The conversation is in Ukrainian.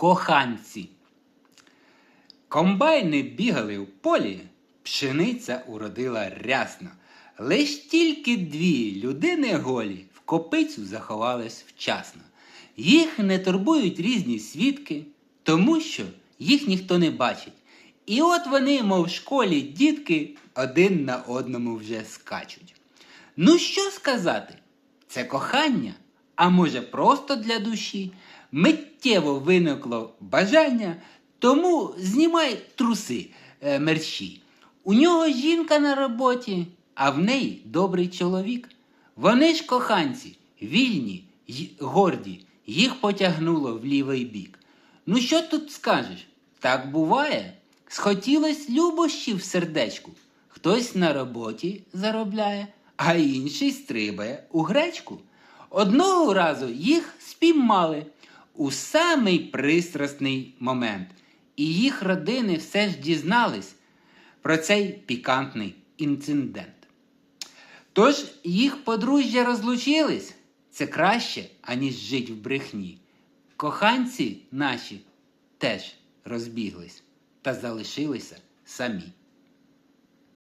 Коханці. Комбайни бігали в полі, пшениця уродила рясно. Лиш тільки дві людини голі в копицю заховались вчасно. Їх не турбують різні свідки, тому що їх ніхто не бачить. І от вони, мов в школі, дітки, один на одному вже скачуть. Ну що сказати? Це кохання, а може просто для душі. Миттєво виникло бажання, тому знімай труси е, мерщі. У нього жінка на роботі, а в неї добрий чоловік. Вони ж коханці, вільні й горді, їх потягнуло в лівий бік. Ну що тут скажеш? Так буває. Схотілось любощів в сердечку. Хтось на роботі заробляє, а інший стрибає у гречку. Одного разу їх спіймали у самий пристрасний момент, і їх родини все ж дізнались про цей пікантний інцидент. Тож їх подружжя розлучились. Це краще, аніж жить в брехні. Коханці наші теж розбіглись та залишилися самі.